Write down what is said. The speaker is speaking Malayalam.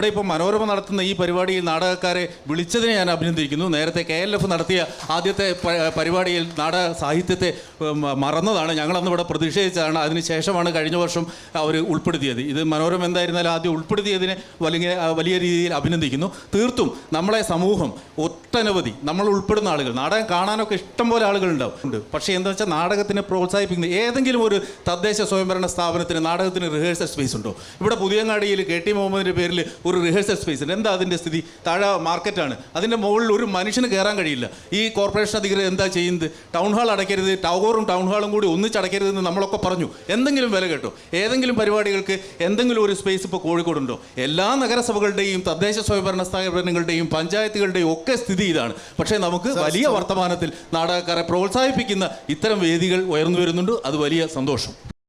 ഇവിടെ ഇപ്പോൾ മനോരമ നടത്തുന്ന ഈ പരിപാടിയിൽ നാടകക്കാരെ വിളിച്ചതിനെ ഞാൻ അഭിനന്ദിക്കുന്നു. നേരത്തെ കെ എൽ എഫ് നടത്തിയ ആദ്യത്തെ പരിപാടിയിൽ നാടക സാഹിത്യത്തെ മറന്നതാണ്. ഞങ്ങളന്ന് ഇവിടെ പ്രതിഷേധിച്ചതാണ് അതിനുശേഷമാണ് കഴിഞ്ഞ വർഷം അവർ ഉൾപ്പെടുത്തിയത്. ഇത് മനോരമ എന്തായിരുന്നാലും ആദ്യം ഉൾപ്പെടുത്തിയതിനെ വലിയ വലിയ രീതിയിൽ അഭിനന്ദിക്കുന്നു. തീർത്തും നമ്മളെ സമൂഹം ഒട്ടനവധി നമ്മൾ ഉൾപ്പെടുന്ന ആളുകൾ നാടകം കാണാനൊക്കെ ഇഷ്ടം ഇഷ്ടംപോലെ ആളുകളുണ്ടാവും. ഉണ്ട്. പക്ഷേ എന്താ വെച്ചാൽ നാടകത്തിനെ പ്രോത്സാഹിപ്പിക്കുന്ന ഏതെങ്കിലും ഒരു തദ്ദേശ സ്വയംഭരണ സ്ഥാപനത്തിന് നാടകത്തിന് റിഹേഴ്സൽ സ്പേസ് ഉണ്ടോ? ഇവിടെ പുതിയങ്ങാടിയിൽ കെ ടി മുഹമ്മദിന്റെ പേരിൽ ഒരു റിഹേഴ്സൽ സ്പേസ് ഉണ്ട്. എന്താ അതിന്റെ സ്ഥിതി? താഴെ മാർക്കറ്റാണ് അതിന്റെ മുകളിൽ ഒരു മനുഷ്യന് കയറാൻ കഴിയില്ല. ഈ കോർപ്പറേഷൻ അധികൃതർ എന്താ ചെയ്യുന്നത്? ടൗൺ ഹാൾ അടയ്ക്കരുത്. ടവറും ടൗൺ ഹാളും കൂടി ഒന്നിച്ചടയ്ക്കരുതെന്ന് നമ്മളൊക്കെ പറഞ്ഞു. എന്തെങ്കിലും വില കേട്ടോ. ഏതെങ്കിലും പരിപാടികൾക്ക് എന്തെങ്കിലും ഒരു സ്പേസ് ഇപ്പോൾ കോഴിക്കോടുണ്ടോ? എല്ലാ നഗരസഭകളുടെയും തദ്ദേശ സ്വയംഭരണ സ്ഥാപനങ്ങളുടെയും പഞ്ചായത്തുകളുടെയും ഒക്കെ സ്ഥിതി ഇതാണ്. പക്ഷേ നമുക്ക് വലിയ വർത്തമാനത്തിൽ നാടകക്കാരെ പ്രോത്സാഹിപ്പിക്കുന്ന ഇത്തരം വേദികൾ ഉയർന്നു വരുന്നുണ്ട്. അത് വലിയ സന്തോഷം.